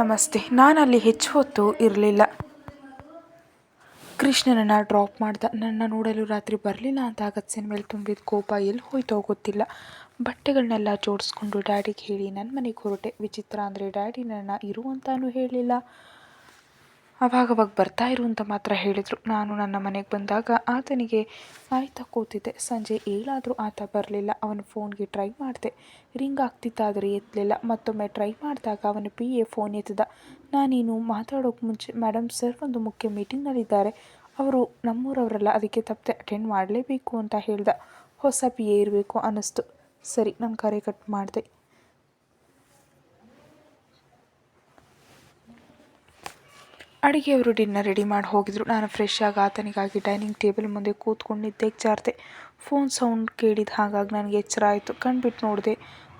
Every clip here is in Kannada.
ನಮಸ್ತೆ, ನಾನಲ್ಲಿ ಹೆಚ್ಚು ಹೊತ್ತು ಇರಲಿಲ್ಲ. ಕೃಷ್ಣನನ್ನು ಡ್ರಾಪ್ ಮಾಡ್ದ. ನನ್ನ ನೋಡಲು ರಾತ್ರಿ ಬರಲಿಲ್ಲ ಅಂತ ಅಗತ್ಯನ ಮೇಲೆ ತುಂಬಿದ ಕೋಪ ಎಲ್ಲಿ ಹೋಯ್ತೋ ಗೊತ್ತಿಲ್ಲ. ಬಟ್ಟೆಗಳನ್ನೆಲ್ಲ ಜೋಡಿಸ್ಕೊಂಡು ಡ್ಯಾಡಿಗೆ ಹೇಳಿ ನನ್ನ ಮನೆಗೆ ಹೊರಟೆ. ವಿಚಿತ್ರ ಅಂದರೆ ಡ್ಯಾಡಿ ನನ್ನ ಇರು ಅಂತಾನೂ ಹೇಳಿಲ್ಲ. ಅವಾಗವಾಗ ಬರ್ತಾ ಇರು ಅಂತ ಮಾತ್ರ ಹೇಳಿದರು. ನಾನು ನನ್ನ ಮನೆಗೆ ಬಂದಾಗ ಆತನಿಗೆ ಆಯ್ತಾ ಕೂತಿದ್ದೆ. ಸಂಜೆ ಏಳಾದರೂ ಆತ ಬರಲಿಲ್ಲ. ಅವನ ಫೋನ್ಗೆ ಟ್ರೈ ಮಾಡಿದೆ. ರಿಂಗ್ ಆಗ್ತಿತ್ತಾದರೆ ಎತ್ತಲಿಲ್ಲ ಮತ್ತೊಮ್ಮೆ ಟ್ರೈ ಮಾಡಿದಾಗ ಅವನ ಪಿ ಎ ಫೋನ್ ಎತ್ತಿದ. ನಾನೇನು ಮಾತಾಡೋಕೆ ಮುಂಚೆ ಮೇಡಮ್ ಸರ್ ಒಂದು ಮುಖ್ಯ ಮೀಟಿಂಗ್ನಲ್ಲಿದ್ದಾರೆ ಅವರು ನಮ್ಮೂರವರೆಲ್ಲ, ಅದಕ್ಕೆ ತಪ್ಪದೆ ಅಟೆಂಡ್ ಮಾಡಲೇಬೇಕು ಅಂತ ಹೇಳ್ದ. ಹೊಸ ಪಿ ಎ ಇರಬೇಕು ಅನ್ನಿಸ್ತು. ಸರಿ, ನಾನು ಕರೆ ಕಟ್ ಮಾಡಿದೆ. ಅಡುಗೆಯವರು ಡಿನ್ನರ್ ರೆಡಿ ಮಾಡಿ ಹೋಗಿದ್ರು. ನಾನು ಫ್ರೆಶ್ ಆಗಿ ಆತನಿಗಾಗಿ ಡೈನಿಂಗ್ ಟೇಬಲ್ ಮುಂದೆ ಕೂತ್ಕೊಂಡು ನಿದ್ದೆಗೆ ಜಾರಿದೆ ಫೋನ್ ಸೌಂಡ್ ಕೇಳಿದ ಹಾಗಾಗಿ ನನಗೆ ಎಚ್ಚರ ಆಯಿತು. ಕಣ್ಬಿಟ್ಟು ನೋಡಿದೆ,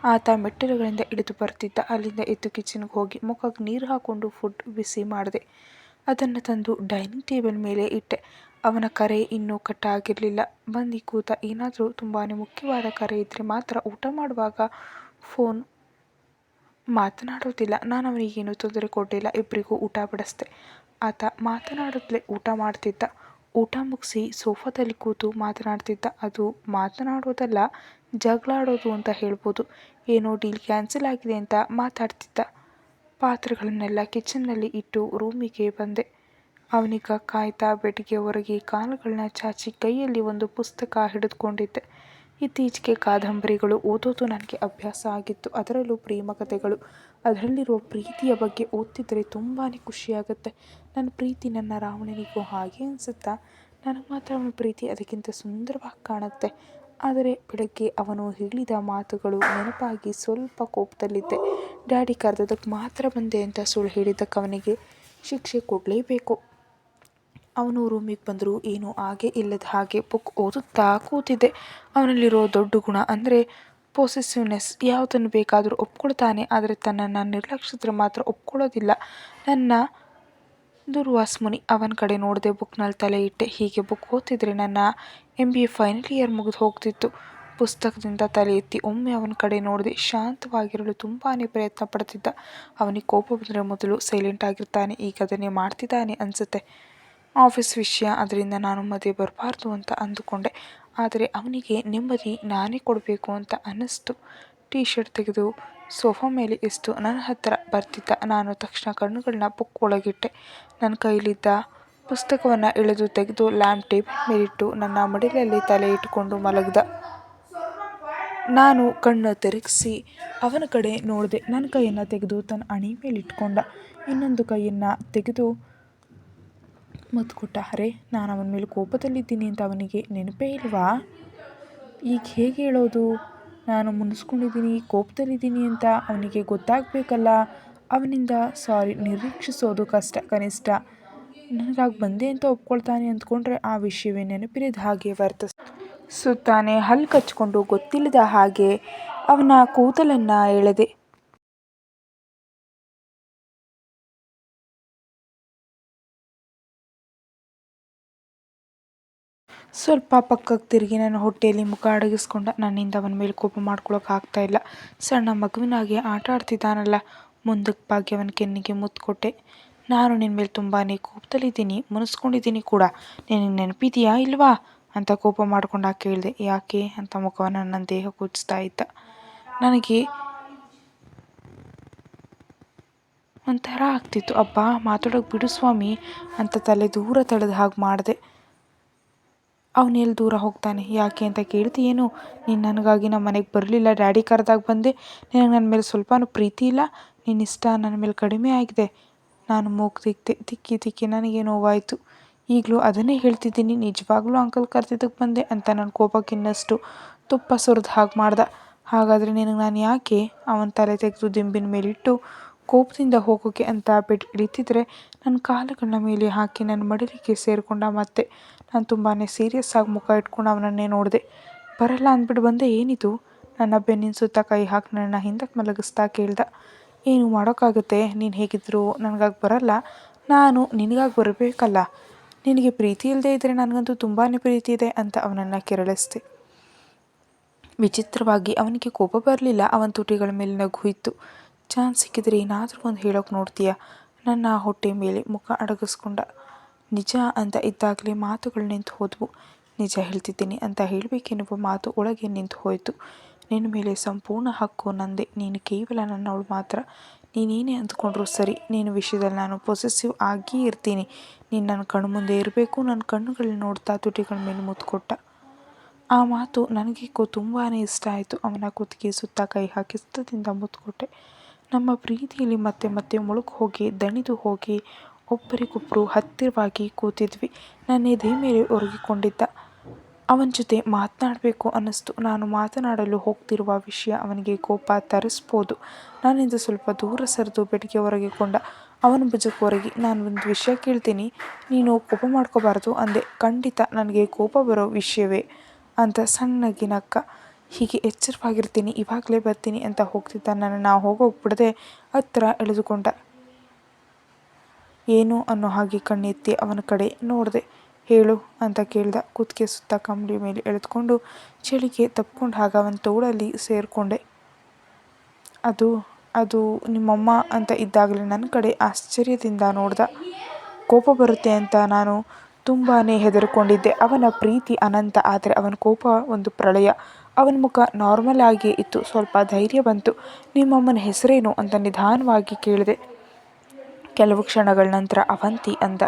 ಆತ ಮೆಟ್ಟಿಲುಗಳಿಂದ ಇಳಿದು ಬರ್ತಿದ್ದ. ಅಲ್ಲಿಂದ ಎದ್ದು ಕಿಚನ್ಗೆ ಹೋಗಿ ಮುಖಕ್ಕೆ ನೀರು ಹಾಕ್ಕೊಂಡು ಫುಡ್ ಬಿಸಿ ಮಾಡಿದೆ. ಅದನ್ನು ತಂದು ಡೈನಿಂಗ್ ಟೇಬಲ್ ಮೇಲೆ ಇಟ್ಟೆ. ಅವನ ಕರೆ ಇನ್ನೂ ಕಟ್ಟಾಗಿರಲಿಲ್ಲ. ಬಂದು ಕೂತ ಏನಾದರೂ ತುಂಬಾ ಮುಖ್ಯವಾದ ಕರೆ ಇದ್ದರೆ ಮಾತ್ರ ಊಟ ಮಾಡುವಾಗ ಫೋನ್ ಮಾತನಾಡೋದಿಲ್ಲ. ನಾನು ಅವನಿಗೇನು ತೊಂದರೆ ಕೊಟ್ಟಿಲ್ಲ ಇಬ್ಬರಿಗೂ ಊಟ ಬಡಿಸ್ದೆ. ಆತ ಮಾತನಾಡುತ್ತಲೇ ಊಟ ಮಾಡ್ತಿದ್ದ. ಊಟ ಮುಗಿಸಿ ಸೋಫಾದಲ್ಲಿ ಕೂತು ಮಾತನಾಡ್ತಿದ್ದ. ಅದು ಮಾತನಾಡೋದಲ್ಲ ಜಗಳಾಡೋದು ಅಂತ ಹೇಳ್ಬೋದು. ಏನೋ ಡೀಲ್ ಕ್ಯಾನ್ಸಲ್ ಆಗಿದೆ ಅಂತ ಮಾತಾಡ್ತಿದ್ದ. ಪಾತ್ರೆಗಳನ್ನೆಲ್ಲ ಕಿಚನ್ನಲ್ಲಿ ಇಟ್ಟು ರೂಮಿಗೆ ಬಂದೆ. ಅವನಿಗ ಕಾಯ್ತಾ ಬೆಡ್ಗೆ ಹೊರಗೆ ಕಾಲುಗಳನ್ನ ಚಾಚಿ ಕೈಯಲ್ಲಿ ಒಂದು ಪುಸ್ತಕ ಹಿಡಿದುಕೊಂಡಿದ್ದೆ. ಇತ್ತೀಚೆಗೆ ಕಾದಂಬರಿಗಳು ಓದೋದು ನನಗೆ ಅಭ್ಯಾಸ ಆಗಿತ್ತು. ಅದರಲ್ಲೂ ಪ್ರೇಮ ಕಥೆಗಳು. ಅದರಲ್ಲಿರುವ ಪ್ರೀತಿಯ ಬಗ್ಗೆ ಓದ್ತಿದ್ದರೆ ತುಂಬಾ ಖುಷಿಯಾಗುತ್ತೆ. ನನ್ನ ಪ್ರೀತಿ ನನ್ನ ರಾವಣನಿಗೂ ಹಾಗೆ ಅನಿಸುತ್ತಾ? ನನಗೆ ಮಾತ್ರ ಅವನ ಪ್ರೀತಿ ಅದಕ್ಕಿಂತ ಸುಂದರವಾಗಿ ಕಾಣುತ್ತೆ. ಆದರೆ ಬೆಳಗ್ಗೆ ಅವನು ಹೇಳಿದ ಮಾತುಗಳು ನೆನಪಾಗಿ ಸ್ವಲ್ಪ ಕೋಪದಲ್ಲಿದ್ದೆ. ಡ್ಯಾಡಿ ಕರೆದದಕ್ಕೆ ಮಾತ್ರ ಬಂದೆ ಅಂತ ಸುಳ್ಳು ಹೇಳಿದ್ದಕ್ಕೆ ಅವನಿಗೆ ಶಿಕ್ಷೆ ಕೊಡಲೇಬೇಕು. ಅವನು ರೂಮಿಗೆ ಬಂದರೂ ಏನೂ ಹಾಗೆ ಇಲ್ಲದ ಹಾಗೆ ಬುಕ್ ಓದುತ್ತಾ ಕೂತಿದ್ದೆ. ಅವನಲ್ಲಿರೋ ದೊಡ್ಡ ಗುಣ ಅಂದರೆ ಪೊಸೆಸಿವ್ನೆಸ್ ಯಾವುದನ್ನು ಬೇಕಾದರೂ ಒಪ್ಕೊಳ್ತಾನೆ, ಆದರೆ ತನ್ನನ್ನು ನಿರ್ಲಕ್ಷಿಸಿದ್ರೆ ಮಾತ್ರ ಒಪ್ಕೊಳ್ಳೋದಿಲ್ಲ. ನನ್ನ ದುರ್ವಾಸ್ಮುನಿ ಅವನ ಕಡೆ ನೋಡದೆ ಬುಕ್ನಲ್ಲಿ ತಲೆ ಇಟ್ಟೆ. ಹೀಗೆ ಬುಕ್ ಓದ್ತಿದ್ರೆ ನನ್ನ M B A final year ಮುಗಿದು ಹೋಗ್ತಿತ್ತು. ಪುಸ್ತಕದಿಂದ ತಲೆ ಎತ್ತಿ ಒಮ್ಮೆ ಅವನ ಕಡೆ ನೋಡಿದೆ ಶಾಂತವಾಗಿರಲು ತುಂಬಾ ಪ್ರಯತ್ನ ಪಡ್ತಿದ್ದ. ಅವನಿಗೆ ಕೋಪ ಬಂದರೆ ಮೊದಲು ಸೈಲೆಂಟ್ ಆಗಿರ್ತಾನೆ, ಈಗ ಅದನ್ನೇ ಮಾಡ್ತಿದ್ದಾನೆ ಅನಿಸುತ್ತೆ. ಆಫೀಸ್ ವಿಷಯ ಅದರಿಂದ ನಾನು ಮದುವೆ ಬರಬಾರ್ದು ಅಂತ ಅಂದುಕೊಂಡೆ. ಆದರೆ ಅವನಿಗೆ ನೆಮ್ಮದಿ ನಾನೇ ಕೊಡಬೇಕು ಅಂತ ಅನ್ನಿಸ್ತು. ಟೀ ಶರ್ಟ್ ತೆಗೆದು ಸೋಫಾ ಮೇಲೆ ಇಷ್ಟು ನನ್ನ ಹತ್ತಿರ ಬರ್ತಿದ್ದ ನಾನು ತಕ್ಷಣ ಕಣ್ಣುಗಳನ್ನ ಬುಕ್ ಒಳಗಿಟ್ಟೆ. ನನ್ನ ಕೈಲಿದ್ದ ಪುಸ್ತಕವನ್ನು ಎಳೆದು ತೆಗೆದು ಲ್ಯಾಂಪ್ ಟೇಬಲ್ ಮೇಲಿಟ್ಟು ನನ್ನ ಮಡಿಲಲ್ಲಿ ತಲೆ ಇಟ್ಟುಕೊಂಡು ಮಲಗಿದ. ನಾನು ಕಣ್ಣು ತಿರುಗಿಸಿ ಅವನ ಕಡೆ ನೋಡಿದೆ. ನನ್ನ ಕೈಯನ್ನು ತೆಗೆದು ತನ್ನ ಅಣಿ ಮೇಲೆ ಇಟ್ಕೊಂಡ ಇನ್ನೊಂದು ಕೈಯನ್ನು ತೆಗೆದು ಮುತ್ತು ಕೊಟ್ಟ ಅರೆ ನಾನು ಅವನ ಮೇಲೆ ಕೋಪದಲ್ಲಿದ್ದೀನಿ ಅಂತ ಅವನಿಗೆ ನೆನಪೇ ಇಲ್ವಾ? ಈಗ ಹೇಗೆ ಹೇಳೋದು? ನಾನು ಮುನಿಸ್ಕೊಂಡಿದ್ದೀನಿ ಕೋಪದಲ್ಲಿದ್ದೀನಿ ಅಂತ ಅವನಿಗೆ ಗೊತ್ತಾಗಬೇಕಲ್ಲ. ಅವನಿಂದ ಸಾರಿ, ನಿರೀಕ್ಷಿಸೋದು ಕಷ್ಟ ಕನಿಷ್ಠ. ನನಗಾಗಿ ಬಂದೆ ಅಂತ ಒಪ್ಕೊಳ್ತಾನೆ ಅಂದ್ಕೊಂಡ್ರೆ ಆ ವಿಷಯವೇ ನೆನಪಿರಿದ ಹಾಗೆ ವರ್ತಿಸುತ್ತಾನೆ ಹಲ್ಲು ಕಚ್ಕೊಂಡು ಗೊತ್ತಿಲ್ಲದ ಹಾಗೆ ಅವನ ಕೂದಲನ್ನು ಎಳೆದೆ. ಸ್ವಲ್ಪ ಪಕ್ಕಕ್ಕೆ ತಿರುಗಿ ನನ್ನ ಹೊಟ್ಟೆಯಲ್ಲಿ ಮುಖ ಅಡಗಿಸ್ಕೊಂಡ ನನ್ನಿಂದ ಅವನ ಮೇಲೆ ಕೋಪ ಮಾಡ್ಕೊಳಕ್ಕೆ ಇಲ್ಲ. ಸಣ್ಣ ಮಗುವಿನಾಗೆ ಆಟ ಆಡ್ತಿದ್ದಾನಲ್ಲ. ಮುಂದಕ್ಕೆ ಬಾಗಿ ಅವನ ಕೆನ್ನಿಗೆ ಮುತ್ತು ಕೊಟ್ಟೆ. ನಾನು ನಿನ್ನ ಮೇಲೆ ತುಂಬಾ ಕೋಪದಲ್ಲಿದ್ದೀನಿ, ಮುನಿಸ್ಕೊಂಡಿದ್ದೀನಿ ಕೂಡ. ನಿನಗೆ ನೆನಪಿದೆಯಾ ಇಲ್ವಾ? ಅಂತ ಕೋಪ ಮಾಡ್ಕೊಂಡು ಕೇಳಿದೆ. ಯಾಕೆ? ಅಂತ ಮುಖವನ್ನು ನನ್ನ ದೇಹ ಕುಚ್ತಾ ಇದ್ದ. ನನಗೆ ಒಂಥರ ಆಗ್ತಿತ್ತು. ಅಬ್ಬ, ಮಾತಾಡೋಕೆ ಬಿಡು ಸ್ವಾಮಿ ಅಂತ ತಲೆ ದೂರ ತಳೆದು ಹಾಗೆ ಮಾಡಿದೆ. ಅವನು ಎಲ್ಲಿ ದೂರ ಹೋಗ್ತಾನೆ? ಯಾಕೆ ಅಂತ ಕೇಳ್ತಿಯೇನು ನೀನು ನನಗಾಗಿ ನಮ್ಮ ಮನೆಗೆ ಬರಲಿಲ್ಲ, ಡ್ಯಾಡಿ ಕರೆದಾಗ ಬಂದೆ. ನಿನಗೆ ನನ್ನ ಮೇಲೆ ಸ್ವಲ್ಪನೂ ಪ್ರೀತಿ ಇಲ್ಲ? ನಿನ್ನ ಇಷ್ಟ ನನ್ನ ಮೇಲೆ ಕಡಿಮೆ ಆಗಿದೆ. ನಾನು ಮೂಗು ತಿಕ್ತೆ, ತಿಕ್ಕಿ ತಿಕ್ಕಿ ನನಗೆ ನೋವಾಯಿತು. ಈಗಲೂ ಅದನ್ನೇ ಹೇಳ್ತಿದ್ದೀನಿ. ನಿಜವಾಗ್ಲೂ ಅಂಕಲ್ ಕರೆದಿದ್ದಕ್ಕೆ ಬಂದೆ ಅಂತ ನನ್ನ ಕೋಪಕ್ಕೆ ಇನ್ನಷ್ಟು ತುಪ್ಪ ಸುರಿದು ಹಾಗೆ ಮಾಡ್ದ. ಹಾಗಾದರೆ ನಿನಗೆ ನಾನು ಯಾಕೆ ಅವನ ತಲೆ ತೆಗೆದು ದಿಂಬಿನ ಮೇಲಿಟ್ಟು ಕೋಪದಿಂದ ಹೋಗೋಕೆ ಅಂತ ಬಿಟ್ಟು ಹಿಡಿತಿದ್ರೆ ನನ್ನ ಕಾಲುಗಳ ಮೇಲೆ ಹಾಕಿ ನನ್ನ ಮಡಿಲಿಗೆ ಸೇರಿಕೊಂಡ ಮತ್ತೆ ನಾನು ತುಂಬಾ ಸೀರಿಯಸ್ ಆಗಿ ಮುಖ ಇಟ್ಕೊಂಡು ಅವನನ್ನೇ ನೋಡಿದೆ. ಬರಲ್ಲ ಅಂದ್ಬಿಟ್ಟು ಬಂದೆ, ಏನಿದು? ನನ್ನ ಬೆನ್ನಿನ ಸುತ್ತ ಕೈ ಹಾಕಿ ನನ್ನ ಹಿಂದಕ್ಕೆ ಮಲಗಿಸ್ತಾ ಕೇಳ್ದ. ಏನು ಮಾಡೋಕ್ಕಾಗುತ್ತೆ? ನೀನು ಹೇಗಿದ್ರು? ನನಗಾಗಿ ಬರಲ್ಲ. ನಾನು ನಿನಗಾಗಿ ಬರಬೇಕಲ್ಲ. ನಿನಗೆ ಪ್ರೀತಿ ಇಲ್ಲದೆ ಇದ್ದರೆ ನನಗಂತೂ ತುಂಬಾ ಪ್ರೀತಿ ಇದೆ ಅಂತ ಅವನನ್ನು ಕೆರಳಿಸ್ದೆ. ವಿಚಿತ್ರವಾಗಿ ಅವನಿಗೆ ಕೋಪ ಬರಲಿಲ್ಲ. ಅವನ ತುಟಿಗಳ ಮೇಲೆ ನಗು ಇತ್ತು. ಚಾನ್ಸ್ ಸಿಕ್ಕಿದ್ರೆ ಏನಾದರೂ ಒಂದು ಹೇಳೋಕೆ ನೋಡ್ತೀಯಾ? ನನ್ನ ಹೊಟ್ಟೆ ಮೇಲೆ ಮುಖ ಅಡಗಿಸ್ಕೊಂಡ. ನಿಜ ಅಂತ ಇದ್ದಾಗಲೇ ಮಾತುಗಳು ನಿಂತು ಹೋದವು. ನಿಜ ಹೇಳ್ತಿದ್ದೀನಿ ಅಂತ ಹೇಳಬೇಕೆನ್ನುವ ಮಾತು ಒಳಗೆ ನಿಂತು ಹೋಯಿತು. ನಿನ್ನ ಮೇಲೆ ಸಂಪೂರ್ಣ ಹಕ್ಕು ನಂದೆ. ನೀನು ಕೇವಲ ನನ್ನವಳು ಮಾತ್ರ. ನೀನೇನೇ ಅಂದುಕೊಂಡ್ರು ಸರಿ. ನಿನ್ನ ವಿಷಯದಲ್ಲಿ ನಾನು ಪೊಸೆಸಿವ್ ಆಗಿ ಇರ್ತೀನಿ. ನೀನು ನನ್ನ ಕಣ್ಣು ಮುಂದೆ ಇರಬೇಕು. ನನ್ನ ಕಣ್ಣುಗಳನ್ನ ನೋಡ್ತಾ ತುಟಿಗಳ ಮೇಲೆ ಮುತ್ತು ಕೊಟ್ಟ ಆ ಮಾತು ನನಗೇಕೋ ತುಂಬಾ ಇಷ್ಟ ಆಯಿತು. ಅವನ ಕುತ್ತಿಗೆ ಸುತ್ತ ಕೈ ಹಾಕಿ ಸುತ್ತದಿಂದ ಮುತ್ತು ಕೊಟ್ಟೆ ನಮ್ಮ ಪ್ರೀತಿಯಲ್ಲಿ ಮತ್ತೆ ಮತ್ತೆ ಮುಳುಗು ಹೋಗಿ ದಣಿದು ಹೋಗಿ ಒಬ್ಬರಿಗೊಬ್ಬರು ಹತ್ತಿರವಾಗಿ ಕೂತಿದ್ವಿ. ನನ್ನ ಎದೆ ಮೇಲೆ ಒರಗಿಕೊಂಡಿದ್ದ. ಅವನ ಜೊತೆ ಮಾತನಾಡಬೇಕು ಅನ್ನಿಸ್ತು. ನಾನು ಮಾತನಾಡಲು ಹೋಗ್ತಿರುವ ವಿಷಯ ಅವನಿಗೆ ಕೋಪ ತರಿಸ್ಬೋದು. ನಾನಿಂದ ಸ್ವಲ್ಪ ದೂರ ಸರಿದು ಬೆಟ್ಟಿಗೆ ಹೊರಗಿಕೊಂಡ ಅವನ ಭುಜಕ್ಕೆ ಒರಗಿ, ನಾನು ಒಂದು ವಿಷಯ ಕೇಳ್ತೀನಿ. ನೀನು ಕೋಪ ಮಾಡ್ಕೋಬಾರ್ದು ಅಂದೆ. ಖಂಡಿತ ನನಗೆ ಕೋಪ ಬರೋ ವಿಷಯವೇ ಅಂತ ಸಣ್ಣಗಿನಕ್ಕ, ಹೀಗೆ ಎಚ್ಚರವಾಗಿರ್ತೀನಿ, ಇವಾಗಲೇ ಬರ್ತೀನಿ ಅಂತ ಹೋಗ್ತಿದ್ದ. ನಾನು ಹೋಗೋಕೆ ಬಿಡದೆ ಹತ್ತಿರ ಎಳೆದುಕೊಂಡ ಏನು ಅನ್ನೋ ಹಾಗೆ ಕಣ್ಣೆತ್ತಿ ಅವನ ಕಡೆ ನೋಡಿದೆ. ಹೇಳು ಅಂತ ಕೇಳ್ದ. ಕುತ್ತಿಗೆ ಸುತ್ತ ಕಂಬಳಿ ಮೇಲೆ ಎಳೆದುಕೊಂಡು ಚಳಿಗೆ ತಪ್ಪಿಕೊಂಡು ಹಾಗೆ ಅವನ ತೋಳಲ್ಲಿ ಸೇರಿಕೊಂಡೆ. ಅದು ಅದು ನಿಮ್ಮಮ್ಮ ಅಂತ ಇದ್ದಾಗಲೇ ನನ್ನ ಕಡೆ ಆಶ್ಚರ್ಯದಿಂದ ನೋಡ್ದ. ಕೋಪ ಬರುತ್ತೆ ಅಂತ ನಾನು ತುಂಬಾ ಹೆದರ್ಕೊಂಡಿದ್ದೆ. ಅವನ ಪ್ರೀತಿ ಅನಂತ, ಆದರೆ ಅವನ ಕೋಪ ಒಂದು ಪ್ರಳಯ. ಅವನ ಮುಖ ನಾರ್ಮಲ್ ಆಗಿಯೇ ಇತ್ತು. ಸ್ವಲ್ಪ ಧೈರ್ಯ ಬಂತು. ನಿಮ್ಮಮ್ಮನ ಹೆಸರೇನು? ಅಂತ ನಿಧಾನವಾಗಿ ಕೇಳಿದೆ. ಕೆಲವು ಕ್ಷಣಗಳ ನಂತರ ಅವಂತಿ ಅಂದ.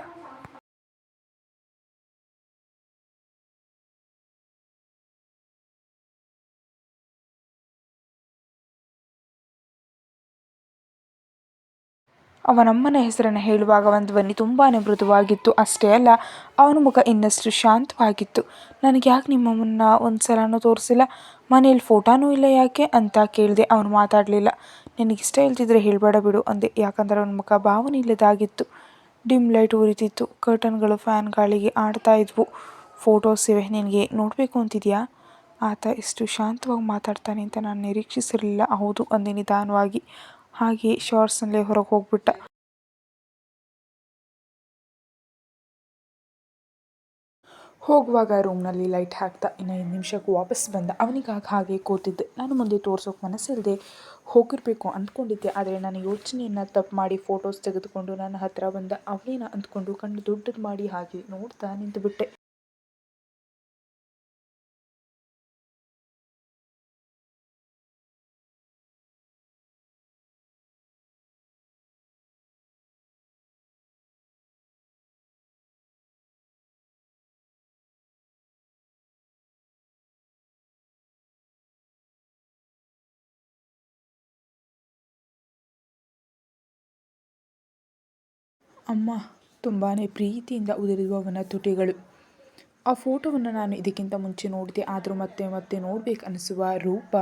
ಅವನಮ್ಮನ ಹೆಸರನ್ನು ಹೇಳುವಾಗ ಅವನ ಧ್ವನಿ ತುಂಬಾ ಮೃದುವಾಗಿತ್ತು ಅಷ್ಟೇ ಅಲ್ಲ, ಅವನ ಮುಖ ಇನ್ನಷ್ಟು ಶಾಂತವಾಗಿತ್ತು. ನನಗೆ ಯಾಕೆ ನಿಮ್ಮಮ್ಮನ್ನ ಒಂದು ಸಲನೂ ತೋರಿಸಿಲ್ಲ? ಮನೇಲಿ ಫೋಟೋನೂ ಇಲ್ಲ ಯಾಕೆ? ಅಂತ ಕೇಳಿದೆ. ಅವನು ಮಾತಾಡಲಿಲ್ಲ. ನಿನಗಿಷ್ಟ ಇಲ್ದಿದ್ರೆ ಹೇಳಬೇಡ ಬಿಡು ಅಂದೆ. ಯಾಕಂದರೆ ಅವನ ಮುಖ ಭಾವನೆ ಇಲ್ಲದಾಗಿತ್ತು. ಡಿಮ್ ಲೈಟ್ ಉರಿತಿತ್ತು. ಕರ್ಟನ್ಗಳು ಫ್ಯಾನ್ ಗಾಳಿಗೆ ಆಡ್ತಾ ಇದ್ವು. ಫೋಟೋಸ್ ಇವೆ, ನಿನಗೆ ನೋಡಬೇಕು ಅಂತಿದೆಯಾ? ಆತ ಇಷ್ಟು ಶಾಂತವಾಗಿ ಮಾತಾಡ್ತಾನೆ ಅಂತ ನಾನು ನಿರೀಕ್ಷಿಸಿರಲಿಲ್ಲ. ಹೌದು, ಅಂದೆ ನಿಧಾನವಾಗಿ. ಹಾಗೆ ಶಾರ್ಟ್ಸ್ನಲ್ಲೇ ಹೊರಗೆ ಹೋಗುವಾಗ ರೂಮ್ನಲ್ಲಿ ಲೈಟ್ ಹಾಕ್ತಾ ಇನ್ನು ಐದು ನಿಮಿಷಕ್ಕೆ ವಾಪಸ್ ಬಂದ. ಅವನಿಗಾಗ ಹಾಗೆ ಕೂತಿದ್ದೆ. ನಾನು ಮುಂದೆ ತೋರ್ಸೋಕೆ ಮನಸ್ಸಿಲ್ಲದೆ ಹೋಗಿರಬೇಕು ಅಂದ್ಕೊಂಡಿದ್ದೆ. ಆದರೆ ನನ್ನ ಯೋಚನೆಯನ್ನು ತಪ್ಪು ಮಾಡಿ ಫೋಟೋಸ್ ತೆಗೆದುಕೊಂಡು ನನ್ನ ಹತ್ತಿರ ಬಂದ ಅವನೇನ ಅಂದ್ಕೊಂಡು ಕಣ್ಣು ದೊಡ್ಡದು ಮಾಡಿ ಹಾಗೆ ನೋಡ್ತಾ ನಿಂತುಬಿಟ್ಟೆ. ಅಮ್ಮ ತುಂಬಾ ಪ್ರೀತಿಯಿಂದ ಉದುರಿರುವವನ ತುಟಿಗಳು. ಆ ಫೋಟೋವನ್ನು ನಾನು ಇದಕ್ಕಿಂತ ಮುಂಚೆ ನೋಡಿದೆ, ಆದರೂ ಮತ್ತೆ ಮತ್ತೆ ನೋಡಬೇಕು ಅನಿಸುವ ರೂಪ.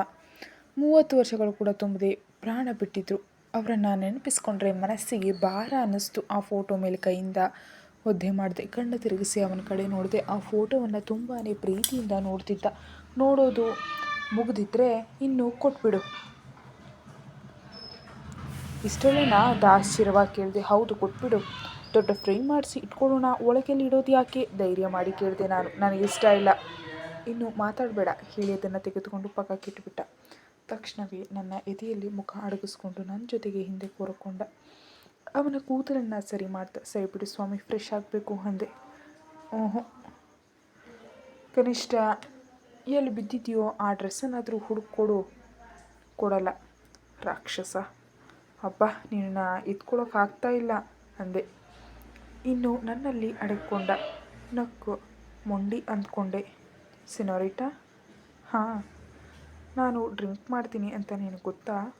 ಮೂವತ್ತು ವರ್ಷಗಳು ಕೂಡ ತುಂಬದೆ ಪ್ರಾಣ ಬಿಟ್ಟಿದ್ರು. ಅವರನ್ನು ನೆನಪಿಸ್ಕೊಂಡ್ರೆ ಮನಸ್ಸಿಗೆ ಭಾರ ಅನ್ನಿಸ್ತು ಆ ಫೋಟೋ ಮೇಲೆ ಕೈಯಿಂದ. ಒದ್ದೆ ಮಾಡಿದೆ, ಕಣ್ಣು ತಿರುಗಿಸಿ ಅವನ ಕಡೆ ನೋಡಿದೆ, ಆ ಫೋಟೋವನ್ನು ತುಂಬಾ ಪ್ರೀತಿಯಿಂದ ನೋಡ್ತಿದ್ದ. ನೋಡೋದು ಮುಗಿದಿದ್ರೆ ಇನ್ನು ಕೊಟ್ಬಿಡು. ಇಷ್ಟರಲ್ಲೇ ನಾ ಆಶ್ಚರ್ಯವಾಗಿ ಕೇಳಿದೆ, ಹೌದು, ಕೊಟ್ಬಿಡು. ದೊಡ್ಡ ಫ್ರೇಮ್ ಮಾಡಿಸಿ ಇಟ್ಕೊಳ್ಳೋಣ. ಒಳಗೆಲ್ಲಿ ಇಡೋದು ಯಾಕೆ? ಧೈರ್ಯ ಮಾಡಿ ಕೇಳಿದೆ ನಾನು. ನನಗೆ ಇಷ್ಟ ಇಲ್ಲ. ಇನ್ನು ಮಾತಾಡಬೇಡ. ಹೇಳಿ ಅದನ್ನು ತೆಗೆದುಕೊಂಡು ಪಕ್ಕಕ್ಕೆ ಇಟ್ಬಿಟ್ಟ ತಕ್ಷಣವೇ ನನ್ನ ಎದೆಯಲ್ಲಿ ಮುಖ ಅಡಗಿಸ್ಕೊಂಡು ನನ್ನ ಜೊತೆಗೆ ಹಿಂದೆ ಕೂರಕೊಂಡ. ಅವನ ಕೂದಲನ್ನು ಸರಿ ಮಾಡ್ದ ಸರಿ ಸ್ವಾಮಿ, ಫ್ರೆಶ್ ಆಗಬೇಕು, ಅಂದೆ. ಓಹೋ. ಕನಿಷ್ಠ ಎಲ್ಲಿ ಬಿದ್ದಿದೆಯೋ ಆ ಡ್ರೆಸ್ಸನ್ನಾದರೂ ಹುಡುಕೊಡು ಕೊಡಲ್ಲ. ರಾಕ್ಷಸ. ಅಬ್ಬಾ, ನಿನ್ನ ಆಗ್ತಾ ಇಲ್ಲ ಅಂದೆ. ಇನ್ನು ನನ್ನಲ್ಲಿ ಅಡಗಿಕೊಂಡ ನಕ್ಕು ಮೊಂಡಿ ಅಂದ್ಕೊಂಡೆ. ಸಿನೋರಿಟಾ? ಹಾಂ, ನಾನು ಡ್ರಿಂಕ್ ಮಾಡ್ತೀನಿ ಅಂತ ನಿನಗೆ ಗೊತ್ತಾ?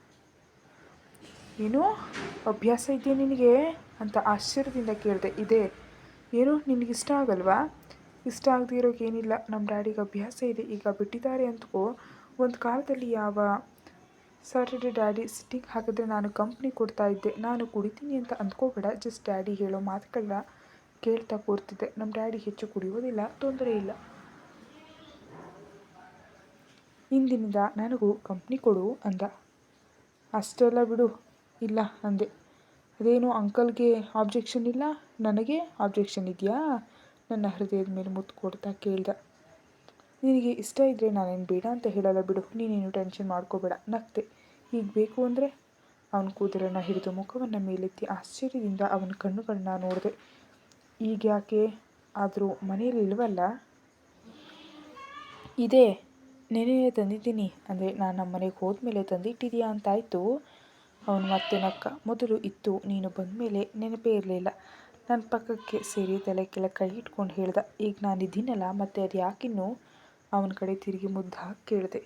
ಏನು? ಅಭ್ಯಾಸ ಇದೆಯಾ ನಿನಗೆ? ಅಂತ ಆಶ್ಚರ್ಯದಿಂದ ಕೇಳಿದೆ. ಇದೆ. ಏನು? ನಿನಗಿಷ್ಟ ಆಗಲ್ವಾ? ಇಷ್ಟ ಆಗದೆ ಇರೋಕ್ಕೇನಿಲ್ಲ ನಮ್ಮ ಡ್ಯಾಡಿಗೆ ಅಭ್ಯಾಸ ಇದೆ. ಈಗ ಬಿಟ್ಟಿದ್ದಾರೆ ಅಂತಕೋ ಒಂದು ಕಾಲದಲ್ಲಿ ಯಾವ ಸಾಟರ್ಡೆ ಡ್ಯಾಡಿ ಸಿಟ್ಟಿಂಗ್ ಹಾಕಿದ್ರೆ ನಾನು ಕಂಪ್ನಿ ಕೊಡ್ತಾ ಇದ್ದೆ. ನಾನು ಕುಡಿತೀನಿ ಅಂತ ಅಂದ್ಕೋಬೇಡ. ಜಸ್ಟ್ ಡ್ಯಾಡಿ ಹೇಳೋ ಮಾತುಗಳನ್ನ ಕೇಳ್ತಾ ಕೂರ್ತಿದ್ದೆ. ನಮ್ಮ ಡ್ಯಾಡಿ ಹೆಚ್ಚು ಕುಡಿಯೋದಿಲ್ಲ ತೊಂದರೆ ಇಲ್ಲ. ಇಂದಿನಿಂದ ನನಗೂ ಕಂಪ್ನಿ ಕೊಡು ಅಂದ. ಅಷ್ಟೆಲ್ಲ ಬಿಡು, ಇಲ್ಲ ಅಂದೆ. ಅದೇನು ಅಂಕಲ್ಗೆ ಆಬ್ಜೆಕ್ಷನ್ ಇಲ್ಲ? ನನಗೆ ಆಬ್ಜೆಕ್ಷನ್ ಇದೆಯಾ? ನನ್ನ ಹೃದಯದ ಮೇಲೆ ಮುತ್ತು ಕೊಡ್ತಾ ಕೇಳ್ದ. ನಿನಗೆ ಇಷ್ಟ ಇದ್ದರೆ ನಾನೇನು ಬೇಡ ಅಂತ ಹೇಳಲ್ಲ ಬಿಡು. ನೀನೇನು ಟೆನ್ಷನ್ ಮಾಡ್ಕೋಬೇಡ. ನಗ್ತೆ. ಈಗ ಬೇಕು ಅಂದರೆ? ಅವನ ಕೂದಲನ್ನು ಹಿಡಿದು ಮುಖವನ್ನು ಮೇಲೆತ್ತಿ ಆಶ್ಚರ್ಯದಿಂದ ಅವನ ಕಣ್ಣುಗಳನ್ನ ನೋಡಿದೆ. ಈಗ ಯಾಕೆ? ಆದರೂ ಮನೇಲಿ ಇಲ್ವಲ್ಲ? ಇದೇ. ನೆನೆಯೇ ತಂದಿದ್ದೀನಿ. ಅಂದರೆ ನಾನು ನಮ್ಮ ಮನೆಗೆ ಹೋದ್ಮೇಲೆ ತಂದಿಟ್ಟಿದೀಯಾ ಅಂತಾಯಿತು. ಅವನು ಮತ್ತೆ ನಕ್ಕ. ಮೊದಲು ಇತ್ತು. ನೀನು ಬಂದ ಮೇಲೆ ನೆನಪೇ ಇರಲಿಲ್ಲ. ನನ್ನ ಪಕ್ಕಕ್ಕೆ ಸೇರಿ ತಲೆ ಕೆಲ ಕೈ ಇಟ್ಕೊಂಡು ಹೇಳ್ದ. ಈಗ ನಾನು ಇದ್ದೀನಲ್ಲ, ಮತ್ತೆ ಅದು ಯಾಕಿನ್ನೂ ಅವನ ಕಡೆ ತಿರುಗಿ ಮುದ್ದು ಹಾಕಿ ಕೇಳಿದೆ.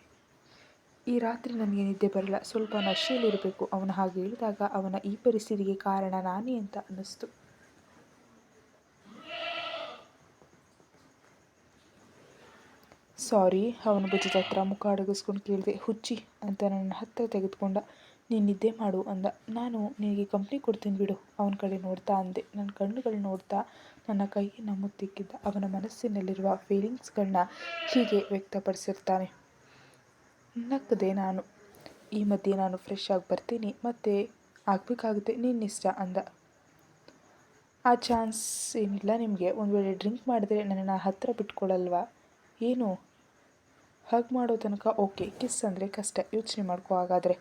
ಈ ರಾತ್ರಿ ನನಗೆ ನಿದ್ದೆ ಬರಲ್ಲ, ಸ್ವಲ್ಪ ನಶೆಯಲ್ಲಿರಬೇಕು. ಅವನು ಹಾಗೆ ಹೇಳಿದಾಗ ಅವನ ಈ ಪರಿಸ್ಥಿತಿಗೆ ಕಾರಣ ನಾನೇ ಅಂತ ಅನ್ನಿಸ್ತು. ಸಾರಿ, ಅವನ ಭುಜದ ಹತ್ರ ಮುಖ ಅಡಗಿಸ್ಕೊಂಡು ಕೇಳಿದೆ. ಹುಚ್ಚಿ ಅಂತ ನನ್ನ ಹತ್ತಿರ ತೆಗೆದುಕೊಂಡ ನೀನು ನಿದ್ದೆ ಮಾಡು ಅಂದ. ನಾನು ನಿನಗೆ ಕಂಪ್ನಿ ಕೊಡ್ತೀನಿ ಬಿಡು. ಅವನ ಕಡೆ ನೋಡ್ತಾ ಅಂದೆ. ನನ್ನ ಕಣ್ಣುಗಳು ನೋಡ್ತಾ ನನ್ನ ಕೈಯನ್ನು ಮುತ್ತಿಕ್ಕಿದ್ದ. ಅವನ ಮನಸ್ಸಿನಲ್ಲಿರುವ ಫೀಲಿಂಗ್ಸ್ಗಳನ್ನ ಹೀಗೆ ವ್ಯಕ್ತಪಡಿಸಿರ್ತಾನೆ. ನಕ್ಕದೆ ನಾನು. ಈ ಮಧ್ಯೆ ನಾನು ಫ್ರೆಶ್ ಆಗಿ ಬರ್ತೀನಿ. ಮತ್ತು ಆಗಬೇಕಾಗುತ್ತೆ. ನಿನ್ನಿಷ್ಟ ಅಂದ. ಆ ಚಾನ್ಸ್ ಏನಿಲ್ಲ ನಿಮಗೆ. ಒಂದು ವೇಳೆ ಡ್ರಿಂಕ್ ಮಾಡಿದ್ರೆ ನನ್ನನ್ನು ಹತ್ತಿರ ಬಿಟ್ಕೊಳ್ಳಲ್ವಾ ಏನು? ಹಗ್ ಮಾಡೋ ತನಕ ಓಕೆ ಕಿಸ್ ಅಂದರೆ ಕಷ್ಟ. ಯೋಚನೆ ಮಾಡ್ಕೋ ಹಾಗಾದರೆ.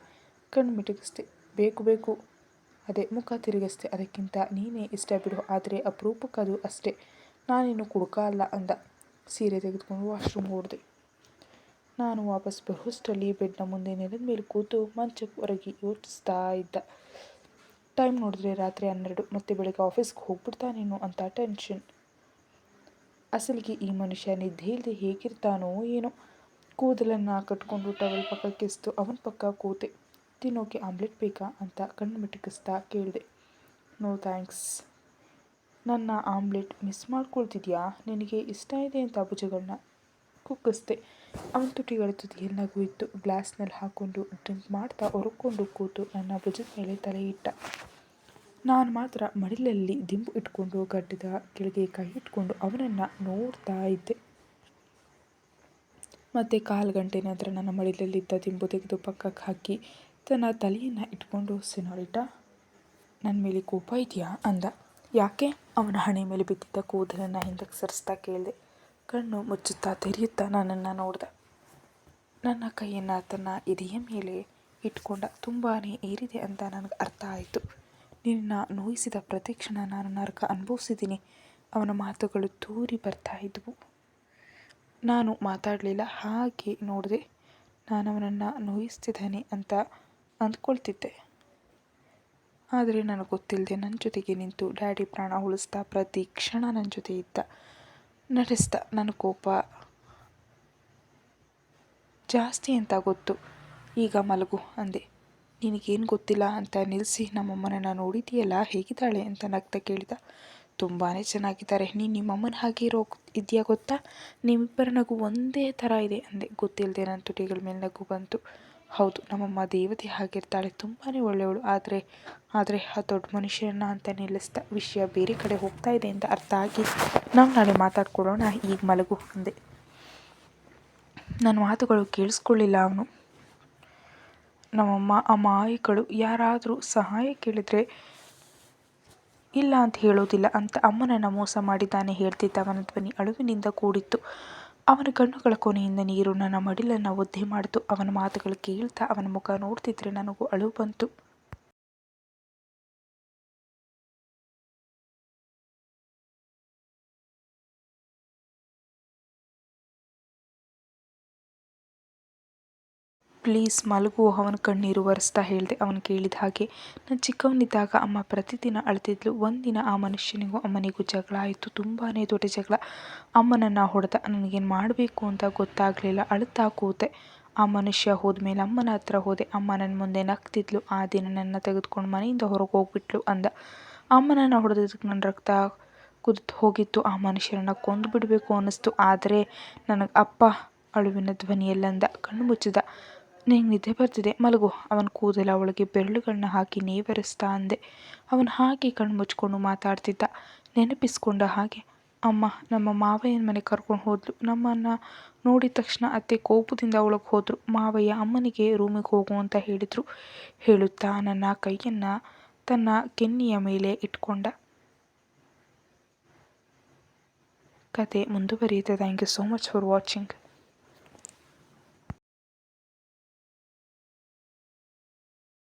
ಕಣ್ಣು ಮಿಟುಕಿಸ್ದೆ ಬೇಕು ಬೇಕು. ಅದೇ ಮುಖ ತಿರುಗಿಸ್ದೆ ಅದಕ್ಕಿಂತ ನೀನೇ ಇಷ್ಟ ಬಿಡು ಆದರೆ ಅಪರೂಪಕ್ಕದು ಅಷ್ಟೇ. ನಾನಿನ್ನು ಕುಡುಕ ಅಲ್ಲ ಅಂದ. ಸೀರೆ ತೆಗೆದುಕೊಂಡು ವಾಶ್ರೂಮ್ ಓಡಿದೆ ನಾನು ವಾಪಸ್ ಬರೋಷ್ಟರಲ್ಲಿ ಬೆಡ್ನ ಮುಂದೆ ನೆಲದ ಮೇಲೆ ಕೂತು ಮಂಚಕ್ಕೆ ಹೊರಗೆ ಯೋಚಿಸ್ತಾ ಇದ್ದ. ಟೈಮ್ ನೋಡಿದ್ರೆ ರಾತ್ರಿ ಹನ್ನೆರಡು. ಮತ್ತೆ ಬೆಳಗ್ಗೆ ಆಫೀಸ್ಗೆ ಹೋಗ್ಬಿಡ್ತಾನೇನೋ ಅಂತ ಟೆನ್ಷನ್. ಅಸಲಿಗೆ ಈ ಮನುಷ್ಯ ನಿದ್ದೆ ಇಲ್ಲದೆ ಹೇಗಿರ್ತಾನೋ ಏನೋ. ಕೂದಲನ್ನು ಕಟ್ಕೊಂಡು ಟವಲ್ ಪಕ್ಕಕ್ಕಿಸ್ತು ಅವನ ಪಕ್ಕ ಕೂತೆ. ತಿನ್ನೋಕೆ ಆಮ್ಲೆಟ್ ಬೇಕಾ ಅಂತ ಕಣ್ಣು ಮಿಟುಕಿಸ್ತಾ ಕೇಳಿದೆ. No thanks. ನನ್ನ ಆಮ್ಲೆಟ್ ಮಿಸ್ ಮಾಡ್ಕೊಳ್ತಿದ್ಯಾ? ನಿನಗೆ ಇಷ್ಟ ಇದೆ ಅಂತ ಭುಜಗಳನ್ನ ಕುಕ್ಕಿಸ್ದೆ ಅವನ ತುಟಿಗಳ ತುದಿಯಲ್ಲಿ ನಗು ಇತ್ತು. ಗ್ಲಾಸ್ನಲ್ಲಿ ಹಾಕ್ಕೊಂಡು ಡ್ರಿಂಕ್ ಮಾಡ್ತಾ ಒರಕೊಂಡು ಕೂತು ನನ್ನ ಭುಜದ ಮೇಲೆ ತಲೆ ಇಟ್ಟ. ನಾನು ಮಾತ್ರ ಮಡಿಲಲ್ಲಿ ದಿಂಬು ಇಟ್ಕೊಂಡು ಗಡ್ಡದ ಕೆಳಗೆ ಕೈ ಇಟ್ಕೊಂಡು ಅವನನ್ನು ನೋಡ್ತಾ ಇದ್ದೆ. ಮತ್ತು ಕಾಲು ಗಂಟೆ ನಂತರ ನನ್ನ ಮಡಿಲಲ್ಲಿದ್ದ ದಿಂಬು ತೆಗೆದು ಪಕ್ಕಕ್ಕೆ ಹಾಕಿ ತನ್ನ ತಲೆಯನ್ನು ಇಟ್ಕೊಂಡು, ಸಿನೋರಿಟ ನನ್ನ ಮೇಲೆ ಕೋಪ ಇದೆಯಾ? ಅಂದ. ಯಾಕೆ? ಅವನ ಹಣೆ ಮೇಲೆ ಬಿದ್ದಿದ್ದ ಕೂದಲನ್ನು ಹಿಂದಕ್ಕೆ ಸರಿಸ್ತಾ ಕೇಳಿದೆ. ಕಣ್ಣು ಮುಚ್ಚುತ್ತಾ ತೆರೆಯುತ್ತಾ ನನ್ನನ್ನು ನೋಡ್ದ. ನನ್ನ ಕೈಯನ್ನು ತನ್ನ ಎದೆಯ ಮೇಲೆ ಇಟ್ಕೊಂಡ ತುಂಬಾ ಏರಿದೆ ಅಂತ ನನಗೆ ಅರ್ಥ ಆಯಿತು. ನಿನ್ನ ನೋಯಿಸಿದ ಪ್ರತಿಕ್ಷಣ ನಾನು ನರಕ ಅನುಭವಿಸಿದ್ದೀನಿ. ಅವನ ಮಾತುಗಳು ತೂರಿ ಬರ್ತಾ ಇದ್ವು. ನಾನು ಮಾತಾಡಲಿಲ್ಲ, ಹಾಗೆ ನೋಡಿದೆ. ನಾನು ಅವನನ್ನು ನೋಯಿಸ್ತಿದ್ದಾನೆ ಅಂತ ಅಂದ್ಕೊಳ್ತಿದ್ದೆ. ಆದರೆ ನನಗೆ ಗೊತ್ತಿಲ್ಲದೆ ನನ್ನ ಜೊತೆಗೆ ನಿಂತು ಡ್ಯಾಡಿ, ಪ್ರಾಣ ಉಳಿಸ್ತಾ, ಪ್ರತಿ ಕ್ಷಣ ನನ್ನ ಜೊತೆ ಇದ್ದ ನಡೆಸ್ದ ನನ್ನ ಕೋಪ ಜಾಸ್ತಿ ಅಂತ ಗೊತ್ತು. ಈಗ ಮಲಗು ಅಂದೆ. ನಿನಗೇನು ಗೊತ್ತಿಲ್ಲ ಅಂತ ನಿಲ್ಲಿಸಿ ನಮ್ಮಮ್ಮನನ್ನು ನೋಡಿದೆಯಲ್ಲ, ಹೇಗಿದ್ದಾಳೆ? ಅಂತ ನಗ್ತಾ ಕೇಳಿದ. ತುಂಬಾ ಚೆನ್ನಾಗಿದ್ದಾರೆ. ನೀನು ನಿಮ್ಮಮ್ಮನ ಹಾಗೆ ಇರೋ, ಇದೆಯಾ ಗೊತ್ತಾ? ನಿಮ್ಮಿಬ್ಬರ ನಗು ಒಂದೇ ಥರ ಇದೆ ಅಂದೆ. ಗೊತ್ತಿಲ್ಲದೆ ನನ್ನ ತುಟಿಗಳ ಮೇಲೆ ನಗು ಬಂತು. ಹೌದು, ನಮ್ಮಮ್ಮ ದೇವತೆ ಆಗಿರ್ತಾಳೆ ತುಂಬಾ ಒಳ್ಳೆಯವಳು. ಆದರೆ ಆದರೆ ಆ ದೊಡ್ಡ ಮನುಷ್ಯನ ಅಂತ ನಿಲ್ಲಿಸ್ದ ವಿಷಯ ಬೇರೆ ಕಡೆ ಹೋಗ್ತಾ ಇದೆ ಅಂತ ಅರ್ಥ ಆಗಿ ನಾವು ನಾಳೆ ಮಾತಾಡ್ಕೊಳ್ಳೋಣ ಈಗ ಮಲಗು ಅಂದೆ. ನನ್ನ ಮಾತುಗಳು ಕೇಳಿಸ್ಕೊಳ್ಳಿಲ್ಲ ಅವನು. ನಮ್ಮಮ್ಮ, ಅಮಾಯಕಳು, ಯಾರಾದರೂ ಸಹಾಯ ಕೇಳಿದರೆ ಇಲ್ಲ ಅಂತ ಹೇಳೋದಿಲ್ಲ ಅಂತ ಅಮ್ಮನನ್ನು ಮೋಸ ಮಾಡಿದ್ದಾನೆ, ಹೇಳ್ತಿದ್ದ ಅವನ ಧ್ವನಿ ಅಳುವಿನಿಂದ ಕೂಡಿತ್ತು. ಅವನ ಕಣ್ಣುಗಳ ಕೊನೆಯಿಂದ ನೀರು ನನ್ನ ಮಡಿಲನ್ನು ಒದ್ದೆ ಮಾಡಿತು. ಅವನ ಮಾತುಗಳು ಕೇಳ್ತಾ ಅವನ ಮುಖ ನೋಡ್ತಿದ್ರೆ ನನಗೂ ಅಳು ಬಂತು. ಪ್ಲೀಸ್ ಮಲಗು, ಅವನ ಕಣ್ಣೀರು ಒರೆಸ್ತಾ ಹೇಳಿದೆ. ಅವನು ಕೇಳಿದ ಹಾಗೆ ನಾನು ಚಿಕ್ಕವನಿದ್ದಾಗ ಅಮ್ಮ ಪ್ರತಿದಿನ ಅಳ್ತಿದ್ಲು. ಒಂದಿನ ಆ ಮನುಷ್ಯನಿಗೂ, ಅಮ್ಮನಿಗೂ ಜಗಳ ಆಯಿತು. ತುಂಬಾ ದೊಡ್ಡ ಜಗಳ. ಅಮ್ಮನನ್ನು ಹೊಡೆದ. ನನಗೇನು ಮಾಡಬೇಕು ಅಂತ ಗೊತ್ತಾಗಲಿಲ್ಲ. ಅಳ್ತಾ ಕೂತೆ. ಆ ಮನುಷ್ಯ ಹೋದ್ಮೇಲೆ ಅಮ್ಮನ ಹತ್ರ ಹೋದೆ. ಅಮ್ಮ ನನ್ನ ಮುಂದೆ ನಗ್ತಿದ್ಲು. ಆ ದಿನ ನನ್ನ ತೆಗೆದುಕೊಂಡು ಮನೆಯಿಂದ ಹೊರಗೆ ಹೋಗ್ಬಿಟ್ಲು, ಅಂದ. ಅಮ್ಮನನ್ನು ಹೊಡೆದಕ್ಕೆ ನನ್ನ ರಕ್ತ ಕುದಿತು ಹೋಗಿತ್ತು. ಆ ಮನುಷ್ಯರನ್ನು ಕೊಂದು ಬಿಡಬೇಕು ಅನ್ನಿಸ್ತು. ಆದರೆ, ನನಗೆ ಅಪ್ಪ ಅಳುವಿನ ಧ್ವನಿಯಲ್ಲಂದ ಕಣ್ಣು ಮುಚ್ಚಿದ. ನಿಂಗೆ ನಿದ್ದೆ ಬರ್ತಿದೆ. ಮಲಗು. ಅವನ ಕೂದಲ ಅವಳಿಗೆ ಬೆರಳುಗಳನ್ನ ಹಾಕಿ ನೇವರಿಸ್ತಾ ಅಂದೆ. ಅವನು ಹಾಗೆ ಕಣ್ಣು ಮುಚ್ಕೊಂಡು ಮಾತಾಡ್ತಿದ್ದ. ನೆನಪಿಸ್ಕೊಂಡ ಹಾಗೆ, ಅಮ್ಮ, ನಮ್ಮ ಮಾವಯ್ಯನ ಮನೆ ಕರ್ಕೊಂಡು ಹೋದ್ಲು. ನಮ್ಮನ್ನು ನೋಡಿದ ತಕ್ಷಣ ಅತ್ತೆ ಕೋಪದಿಂದ ಒಳಗೆ ಹೋದರು. ಮಾವಯ್ಯ ಅಮ್ಮನಿಗೆ ರೂಮಿಗೆ ಹೋಗು ಅಂತ ಹೇಳಿದರು. ಹೇಳುತ್ತಾ ನನ್ನ ಕೈಯನ್ನು ತನ್ನ ಕೆನ್ನಿಯ ಮೇಲೆ ಇಟ್ಕೊಂಡ. ಕತೆ ಮುಂದುವರಿಯುತ್ತೆ. Thank you so much for watching